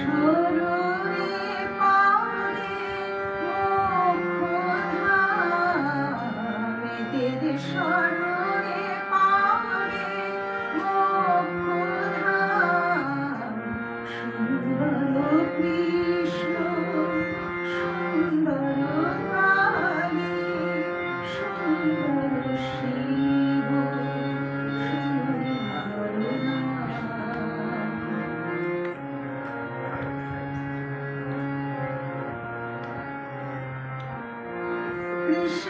Sure. You.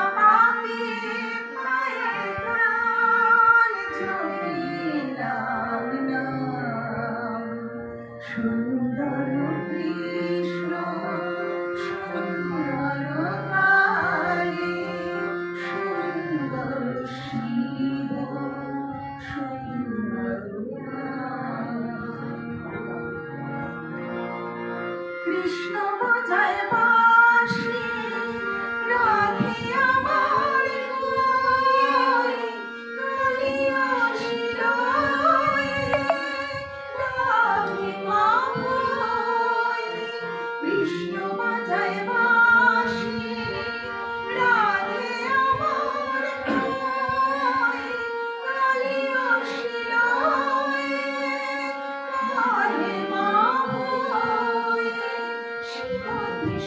Krishna বোঝায় বাসি রাধে আমার কৃষ্ণ বাজায় বাসি রাধে আমার কালী অশিলায় কালী